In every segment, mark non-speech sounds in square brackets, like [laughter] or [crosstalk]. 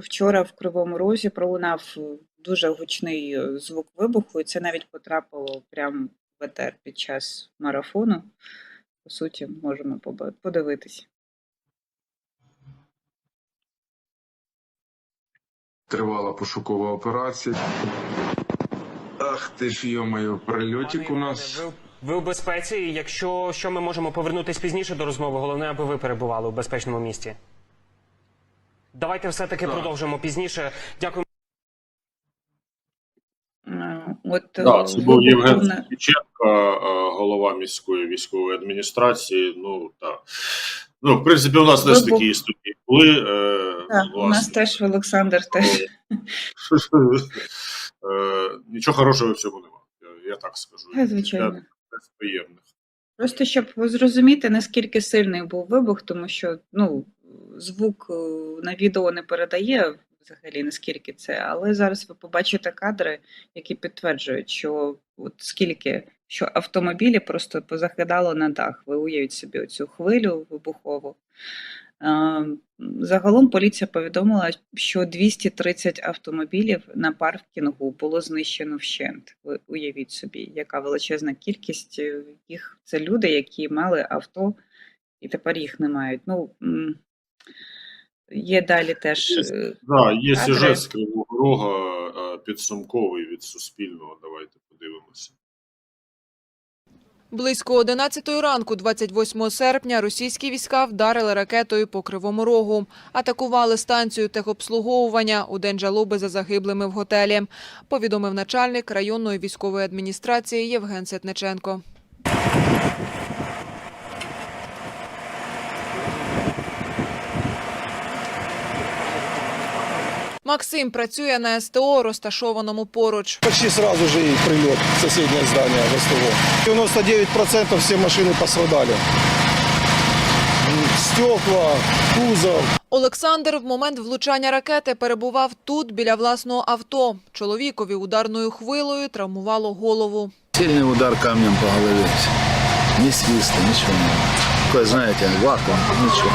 Вчора в Кривому Розі пролунав е, дуже гучний е, звук вибуху, і це навіть потрапило прямо в етер під час марафону. По суті, можемо подивитись. Тривала пошукова операція. Ах ти ж йомаю, прильотик у нас. Ви, у безпеці, якщо що ми можемо повернутись пізніше до розмови, головне, аби ви перебували у безпечному місці. Давайте все-таки Так. продовжимо пізніше. Дякую. Е, От Да, це був Євген Сергійченко, е, голова міської військової адміністрації. Ну так. Ну, в принципі, у нас теж такі історії були. Е, Так, у нас власне. теж Олександр теж. [laughs] Е, Нічого хорошого в цьому немає. Я, я так скажу. Звичайно. Приємних. Просто щоб зрозуміти, наскільки сильний був вибух, тому що ну, звук е, на відео не передає взагалі наскільки це, але зараз ви побачите кадри, які підтверджують, що от скільки що автомобілі просто позахидало на дах. Ви уявіть собі оцю хвилю вибухову. Е, Загалом поліція повідомила, що 230 автомобілів на паркінгу було знищено вщент. Ви уявіть собі, яка величезна кількість е, їх це люди, які мали авто і тепер їх не мають. Ну є далі теж. е, Да, є сюжет з Кривого Рога е, підсумковий від Суспільного. Давайте подивимося. Близько 11 ранку, 28 серпня, російські війська вдарили ракетою по Кривому Рогу. Атакували станцію техобслуговування у день жалоби за загиблими в готелі, повідомив начальник районної військової адміністрації Євген Сетниченко. Максим працює на СТО, розташованому поруч. Почти сразу же и прилет в соседнее здание в СТО. 99% все машины пострадали. М, Стекла, кузов. Олександр в момент влучання ракети перебував тут, біля власного авто. Чоловікові ударною хвилою травмувало голову. Сильный удар камнем по голове. Ни свиста, ничего не было. Такое, знаете, вакуум, ничего.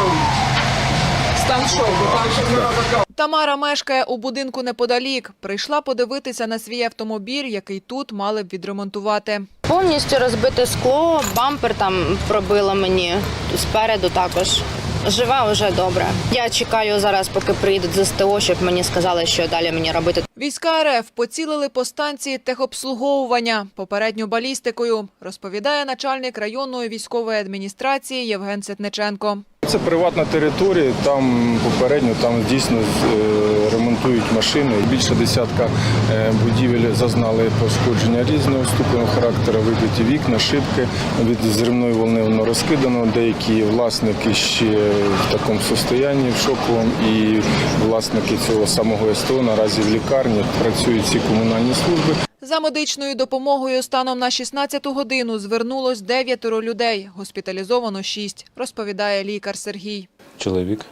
Тамара мешкає у будинку неподалік. Прийшла подивитися на свій автомобіль, який тут мали б відремонтувати. Повністю розбите скло, бампер там пробило мені спереду також. Жива вже добре. Я чекаю зараз, поки приїдуть з СТО, щоб мені сказали, що далі мені робити. Війська РФ поцілили по станції техобслуговування попередньо балістикою, розповідає начальник районної військової адміністрації Євген Сетниченко. Це приватна територія, там попередньо там дійсно е, ремонтують машини. Більше десятка е, будівель зазнали пошкодження різного ступену характеру, вибиті вікна, шибки. Від зривної волни воно розкидано. Деякі власники ще в такому состоянні, в шоковому, і власники цього самого СТО наразі в лікарні працюють всі комунальні служби. За медичною допомогою станом на 16 годину звернулось дев'ятеро людей. Госпіталізовано шість, розповідає лікар Сергій. чоловік.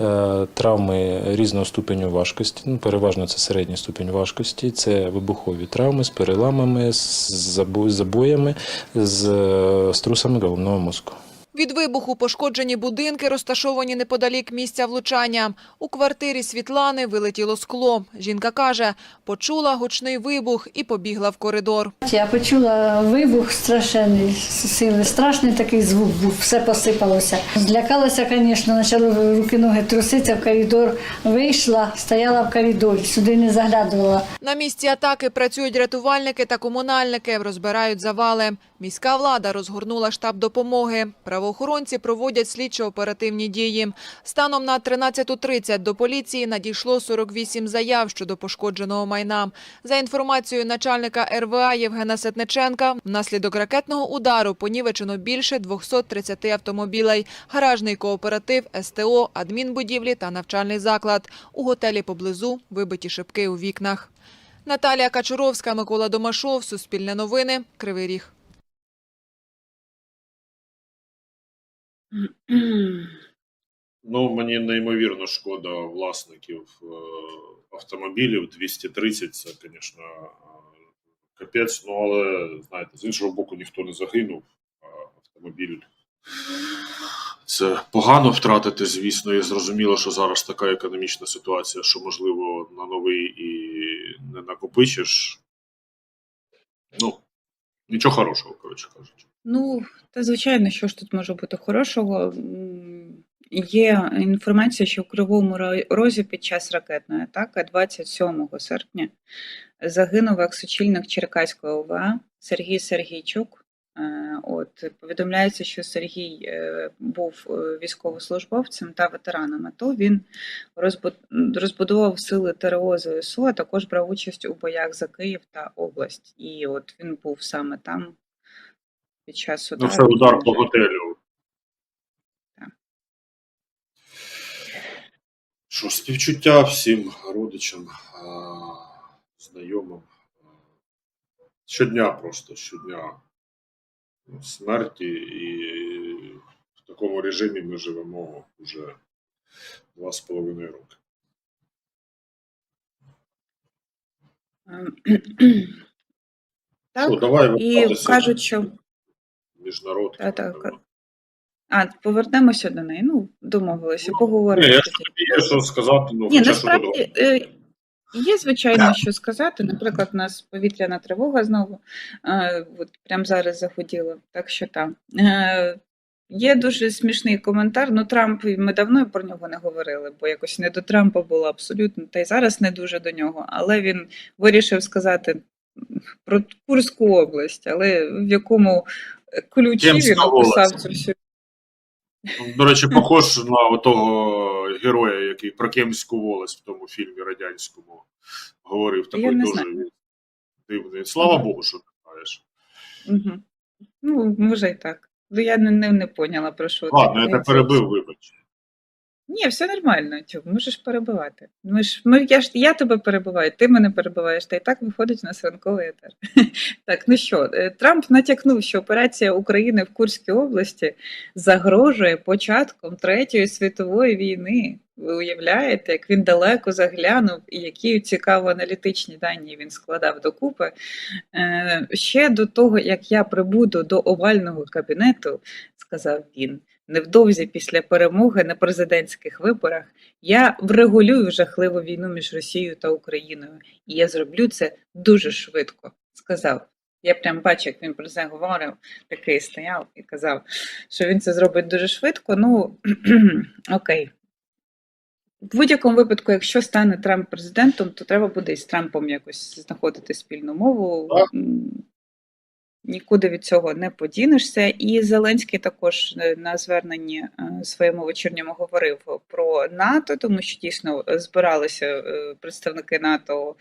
Е, Травми різного ступеню важкості, ну, переважно це середній ступінь важкості, це вибухові травми з переламами, з забоями, з е, струсами головного мозку. Від вибуху пошкоджені будинки, розташовані неподалік місця влучання. У квартирі Світлани вилетіло скло. Жінка каже, почула гучний вибух і побігла в коридор. Я почула вибух страшенний сили, страшний такий звук був, все посипалося. Злякалася, звісно, почали руки-ноги труситися в коридор. Вийшла, стояла в коридорі, сюди не заглядувала. На місці атаки працюють рятувальники та комунальники, розбирають завали. Міська влада розгорнула штаб допомоги. Правоохоронці проводять слідчо-оперативні дії. Станом на 13.30 до поліції надійшло 48 заяв щодо пошкодженого майна. За інформацією начальника РВА Євгена Сетниченка, внаслідок ракетного удару понівечено більше 230 автомобілей, гаражний кооператив, СТО, адмінбудівлі та навчальний заклад. У готелі поблизу вибиті шибки у вікнах. Наталія Качуровська, Микола Домашов, Суспільне новини, Кривий Ріг. Ну, мені неймовірно шкода власників е, автомобілів. 230 це, звісно, е, капець. Ну, але знаєте, з іншого боку, ніхто не загинув. Автомобіль Це погано втратити, звісно, і зрозуміло, що зараз така економічна ситуація, що можливо на новий і не накопичиш. Ну, нічого хорошого, коротше кажучи. Ну, та звичайно, що ж тут може бути хорошого. Є інформація, що в Кривому Розі під час ракетної атаки 27 серпня загинув екс-очільник Черкаської ОВА Сергій Сергійчук. Е, От повідомляється, що Сергій е, був е, військовослужбовцем та ветераном АТО. Він розбу- розбудовував сили ТРО ЗСУ, а також брав участь у боях за Київ та область. І от він був саме там під час Ну, це удар по готелю. Так. Що, співчуття всім родичам, знайомим. Щодня просто, щодня ну, смерті, і в такому режимі ми живемо вже два з половиною роки. Ем, [clears throat] Так, давай і кажуть, що міжнарод. Та, так. А, повернемося до неї. Ну, домовилися, поговоримо. Ні, я ж є що сказати, ну Ні, насправді е, є, звичайно, що сказати. Наприклад, у нас повітряна тривога знову, от прямо зараз заходіла, так що там. Е, Є дуже смішний коментар. Ну, Трамп, ми давно про нього не говорили, бо якось не до Трампа було абсолютно, та й зараз не дуже до нього. Але він вирішив сказати про Курську область, але в якому ключі він описав цю всю До речі, похож [laughs] на того героя, який про Кемську волость в тому фільмі радянському говорив. Такий дуже знаю. дивний. Слава угу. Богу, що ти знаєш. Угу. Ну, може і так. Ну, я не, не, не поняла, про що. Ладно, я тебе перебив, вибач. Ні, все нормально, Тьом, можеш перебивати. Ми ж, ми, я, ж, я тебе перебиваю, ти мене перебиваєш, та і так виходить у нас ранковий етер. [laughs] Так, ну що, е, Трамп натякнув, що операція України в Курській області загрожує початком Третьої світової війни. Ви уявляєте, як він далеко заглянув і які цікаво аналітичні дані він складав докупи. Е, Ще до того, як я прибуду до овального кабінету, сказав він, невдовзі після перемоги на президентських виборах я врегулюю жахливу війну між Росією та Україною, і я зроблю це дуже швидко. Сказав. Я прям бачу, як він про це говорив, такий стояв і казав, що він це зробить дуже швидко. Ну [clears throat] окей. В будь-якому випадку, якщо стане Трамп президентом, то треба буде із Трампом якось знаходити спільну мову. Нікуди від цього не подінешся. І Зеленський також е, на зверненні е, своєму вечірньому говорив про НАТО, тому що дійсно збиралися е, представники НАТО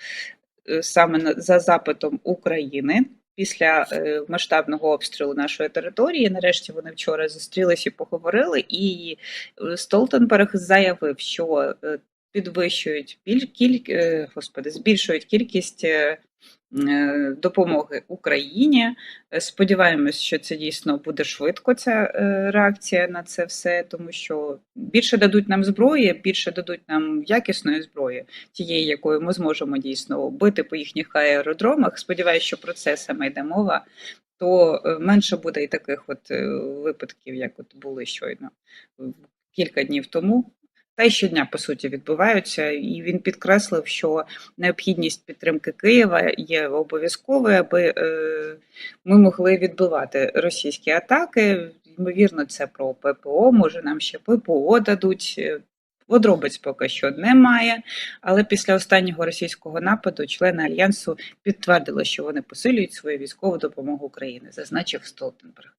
саме за запитом України. Після масштабного обстрілу нашої території, нарешті вони вчора зустрілися і поговорили, і Столтенберг заявив, що підвищують біль, кіль, господи, збільшують кількість допомоги Україні. Е, Сподіваємось, що це дійсно буде швидко. Ця е, реакція на це все, тому що більше дадуть нам зброї, більше дадуть нам якісної зброї, тієї, якою ми зможемо дійсно бити по їхніх аеродромах. Сподіваюся, що про це саме йде мова. То е, менше буде і таких от е, випадків, як от були щойно е, кілька днів тому. Та й щодня по суті відбуваються, і він підкреслив, що необхідність підтримки Києва є обов'язковою, аби е, ми могли відбивати російські атаки. Ймовірно, це про ППО. Може, нам ще ППО дадуть. Подробиць поки що немає, але після останнього російського нападу члени альянсу підтвердили, що вони посилюють свою військову допомогу Україні, зазначив Столтенберг.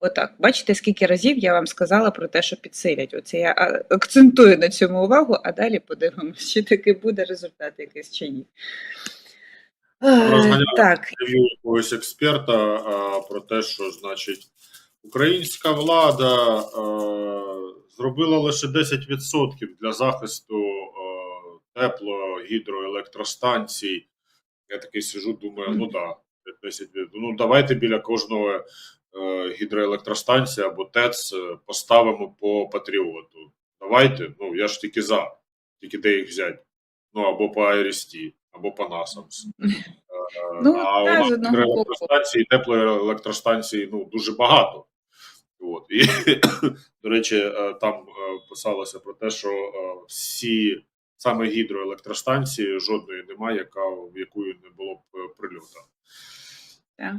Отак, бачите, скільки разів я вам сказала про те, що підсилять. Оце я акцентую на цьому увагу, а далі подивимося, чи таки буде результат якийсь чи ні. Так, якогось експерта про те, що значить українська влада зробила лише 10% для захисту а, тепло гідроелектростанцій. Я такий сижу, думаю, ну да, 10, ну давайте біля кожного е, гідроелектростанції або ТЕЦ е, поставимо по патріоту. Давайте, ну я ж тільки за, тільки де їх взяти. Ну або по Айрісті, або по НАСАМС. Е, Ну, а у нас одного боку. ну, дуже багато. От. І, [coughs] до речі, е, там е, писалося про те, що е, всі саме гідроелектростанції жодної немає, яка в якої не було б прильота. Так.